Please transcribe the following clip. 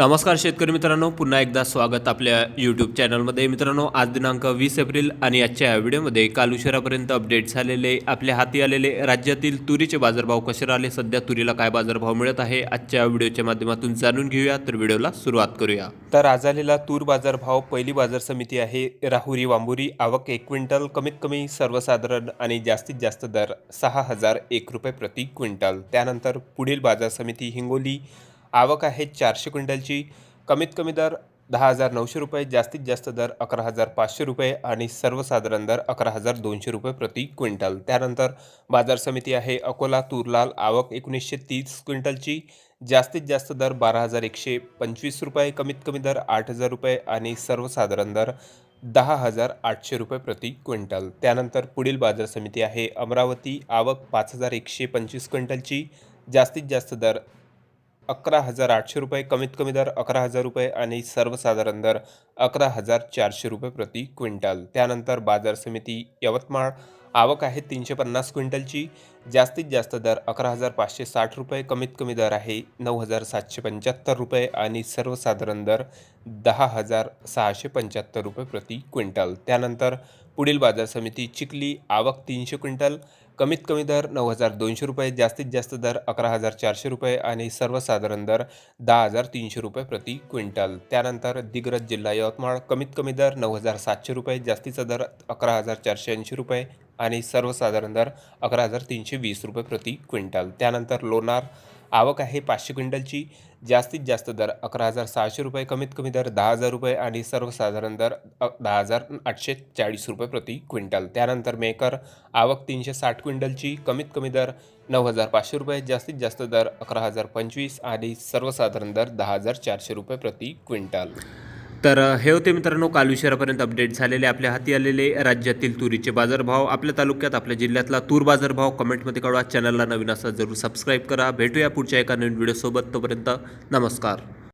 नमस्कार शेतकरी मित्रांनो पुन्हा एकदा स्वागत आपल्या यूट्यूब चॅनलमध्ये मित्रांनो आज दिनांक वीस एप्रिल आणि आजच्या या व्हिडिओमध्ये काल उशिरापर्यंत अपडेट झालेले आपल्या हाती आलेले राज्यातील तुरीचे बाजारभाव कसे राहिले सध्या तुरीला काय बाजारभाव मिळत आहे आजच्या व्हिडिओच्या माध्यमातून जाणून घेऊया. तर व्हिडिओला सुरुवात करूया. तर आज आलेला तूर बाजारभाव पहिली बाजार समिती आहे राहुरी वांबुरी. आवक एक क्विंटल कमीत कमी सर्वसाधारण आणि जास्तीत जास्त दर सहा हजार एक रुपये प्रति क्विंटल. त्यानंतर पुढील बाजार समिती हिंगोली आवक आहे चारशे क्विंटलची. कमीत कमी दर दहा हजार नऊशे रुपये जास्तीत जास्त दर अकरा हजार पाचशे रुपये आणि सर्वसाधारण दर अकरा हजार दोनशे रुपये प्रति क्विंटल. त्यानंतर बाजार समिती आहे अकोला तुरलाल. आवक एकोणीसशे तीस क्विंटलची जास्तीत जास्त दर बारा हजार एकशे पंचवीस रुपये कमीत कमी दर आठ हजार रुपये आणि सर्वसाधारण दर दहा हजार आठशे रुपये प्रति क्विंटल. त्यानंतर पुढील बाजार समिती आहे अमरावती. आवक पाच हजार एकशे पंचवीस क्विंटलची जास्तीत जास्त दर अकरा हजार आठशे रुपये कमीत कमी दर अकरा हजार रुपये आणि सर्वसाधारण दर अकरा हजार चारशे रुपये प्रति क्विंटल. त्यानंतर बाजार समिती यवतमाळ आवक आहे तीनशे पन्नास क्विंटलची. जास्तीत जास्त दर अकरा हजार पाचशे साठ रुपये कमीत कमी दर आहे नऊ हजार सातशे पंच्याहत्तर रुपये आणि सर्वसाधारण दर दहा हजार सहाशे पंच्याहत्तर रुपये प्रति क्विंटल. त्यानंतर पुढील बाजार समिती चिखली आवक तीनशे क्विंटल कमीत कमी दर नऊ हजार दोनशे रुपये जास्तीत जास्त दर अकरा हजार चारशे रुपये आणि सर्वसाधारण दर दहा हजार तीनशे रुपये प्रति क्विंटल. त्यानंतर दिग्रज जिल्हा यवतमाळ कमीत कमी दर नऊ हजार सातशे रुपये जास्तीचा दर अकरा हजार चारशे ऐंशी रुपये आणि सर्वसाधारण दर अकरा हजार तीनशे वीस रुपये प्रति क्विंटल. त्यानंतर लोणार आवक आहे पाचशे क्विंटलची. जास्तीत जास्त दर अकरा हजार सहाशे रुपये कमीत कमी दर दहा हजार रुपये आणि सर्वसाधारण दर दहा हजार आठशे चाळीस रुपये प्रति क्विंटल. त्यानंतर मेकर आवक तीनशे साठ क्विंटलची कमीत कमी दर नऊ हजार पाचशे रुपये जास्तीत जास्त दर अकरा हजार पंचवीस आणि सर्वसाधारण दर दहा हजार चारशे रुपये प्रति क्विंटल. तर हे होते मित्रांनो काल उशिरापर्यंत अपडेट झालेले आपल्या हाती आलेले राज्यातील तुरीचे बाजारभाव. आपल्या तालुक्यात आपल्या जिल्ह्यातला तूर बाजारभाव कमेंटमध्ये कळवा. चॅनलला नवीन असा जरूर सबस्क्राईब करा. भेटूया पुढच्या एका नवीन व्हिडिओसोबत तोपर्यंत नमस्कार.